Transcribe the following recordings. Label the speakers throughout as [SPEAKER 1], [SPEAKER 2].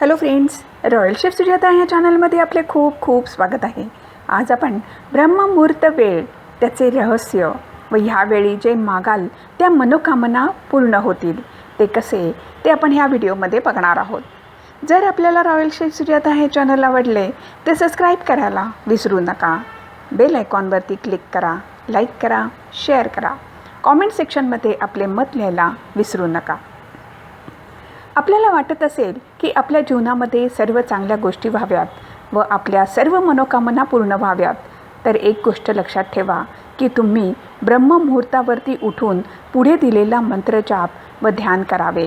[SPEAKER 1] Hello friends royal chef Sujata या चॅनलमध्ये आपले खूप खूप स्वागत आहे. आज आपण ब्रह्ममुहूर्त वेळ त्याचे रहस्य व ह्यावेळी जे मागाल त्या मनोकामना पूर्ण होतील. ते कसे ते आपण ह्या व्हिडिओमध्ये बघणार आहोत. जर आपल्याला रॉयल शेफ सुजाता हे चॅनल आवडले तर सबस्क्राईब करायला विसरू नका. बेल आयकॉनवरती क्लिक करा लाईक करा शेअर करा. कॉमेंट सेक्शनमध्ये आपले मत लिहायला विसरू नका. आपल्याला वाटत असेल की आपल्या जीवनामध्ये सर्व चांगल्या गोष्टी व्हाव्यात व आपल्या सर्व मनोकामना पूर्ण व्हाव्यात तर एक गोष्ट लक्षात ठेवा की तुम्ही ब्रह्ममुहूर्तावरती उठून पुढे दिलेला मंत्रजाप व ध्यान करावे.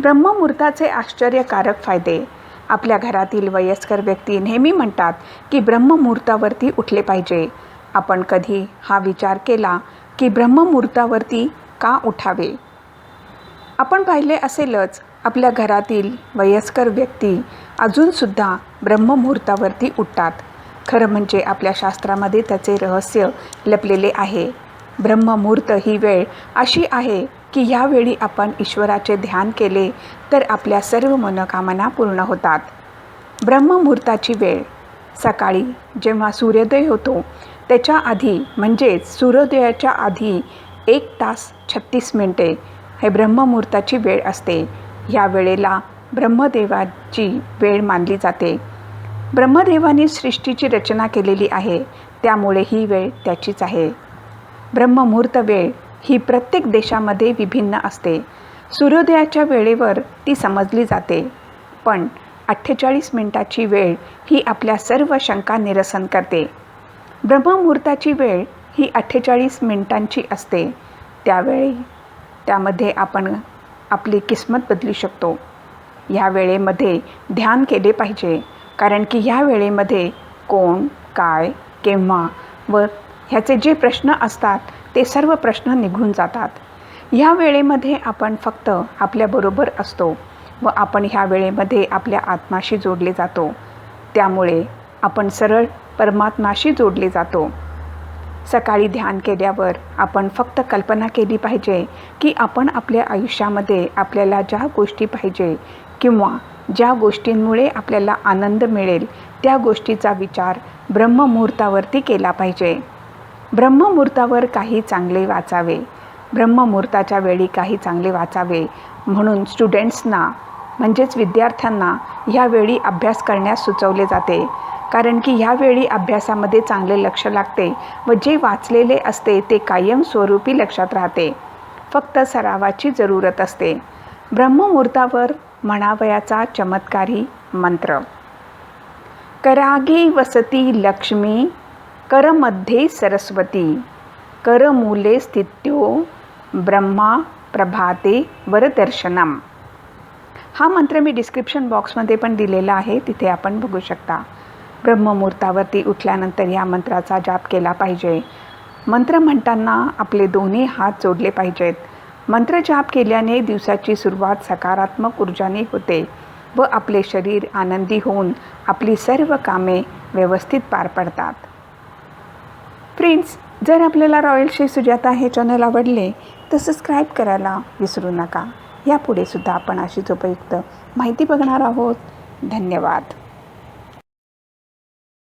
[SPEAKER 1] ब्रह्ममुहूर्ताचे आश्चर्यकारक फायदे. आपल्या घरातील वयस्कर व्यक्ती नेहमी म्हणतात की ब्रह्ममुहूर्तावरती उठले पाहिजे. आपण कधी हा विचार केला की ब्रह्ममुहूर्तावरती का उठावे? आपण पाहिले असेलच आपल्या घरातील वयस्कर व्यक्ती अजूनसुद्धा ब्रह्ममुहूर्तावरती उठतात. खरं म्हणजे आपल्या शास्त्रामध्ये त्याचे रहस्य लपलेले आहे. ब्रह्ममुहूर्त ही वेळ अशी आहे की ह्यावेळी आपण ईश्वराचे ध्यान केले तर आपल्या सर्व मनोकामना पूर्ण होतात. ब्रह्ममुहूर्ताची वेळ. सकाळी जेव्हा सूर्योदय होतो त्याच्या आधी म्हणजेच सूर्योदयाच्या आधी एक तास छत्तीस मिनटे हे ब्रह्ममुहूर्ताची वेळ असते. ह्या वेळेला ब्रह्मदेवाची वेळ मानली जाते. ब्रह्मदेवाने सृष्टीची रचना केलेली आहे त्यामुळे ही वेळ त्याचीच आहे. ब्रह्ममुहूर्त वेळ ही प्रत्येक देशामध्ये विभिन्न असते. सूर्योदयाच्या वेळेवर ती समजली जाते. पण अठ्ठेचाळीस मिनिटाची वेळ ही आपल्या सर्व शंका निरसन करते. ब्रह्ममुहूर्ताची वेळ ही अठ्ठेचाळीस मिनिटांची असते. त्यावेळी त्यामध्ये आपण आपली किस्मत बदलू शकतो. ह्या वेळेमध्ये ध्यान केले पाहिजे कारण की ह्या वेळेमध्ये कोण काय केव्हा व ह्याचे जे प्रश्न असतात ते सर्व प्रश्न निघून जातात. ह्या वेळेमध्ये आपण फक्त आपल्याबरोबर असतो व आपण ह्या वेळेमध्ये आपल्या आत्माशी जोडले जातो. त्यामुळे आपण सरळ परमात्माशी जोडले जातो. सकाळी ध्यान केल्यावर आपण फक्त कल्पना केली पाहिजे की आपण आपल्या आयुष्यामध्ये आपल्याला ज्या गोष्टी पाहिजे किंवा ज्या गोष्टींमुळे आपल्याला आनंद मिळेल त्या गोष्टीचा विचार ब्रह्ममुहूर्तावरती केला पाहिजे. ब्रह्ममुहूर्तावर काही चांगले वाचावे. ब्रह्ममुहूर्ताच्या वेळी काही चांगले वाचावे. म्हणून स्टुडंट्सना म्हणजेच विद्यार्थ्यांना ह्यावेळी अभ्यास करण्यास सुचवले जाते. कारण की ह्यावेळी अभ्यासामध्ये चांगले लक्ष लागते व जे वाचलेले असते ते कायमस्वरूपी लक्षात राहते. फक्त सरावाची जरूरत असते. ब्रह्ममुहूर्तावर म्हणावयाचा चमत्कारी मंत्र. करागे वसती लक्ष्मी करमध्ये सरस्वती. करमूले स्थित्यो ब्रह्मा प्रभाते वरदर्शनम. हा मंत्र मी डिस्क्रिप्शन बॉक्समध्ये पण दिलेला आहे तिथे आपण बघू शकता. ब्रह्ममुहूर्तावरती उठल्यानंतर या मंत्राचा जाप केला पाहिजे. मंत्र म्हणताना आपले दोन्ही हात जोडले पाहिजेत. मंत्र जाप केल्याने दिवसाची सुरुवात सकारात्मक ऊर्जाने होते व आपले शरीर आनंदी होऊन आपली सर्व कामे व्यवस्थित पार पडतात. फ्रेंड्स जर आपल्याला रॉयल श्री सुजाता हे चॅनल आवडले तर सबस्क्राईब करायला विसरू नका. यापुढे सुद्धा आपण अशीच उपयुक्त माहिती बघणार आहोत. धन्यवाद.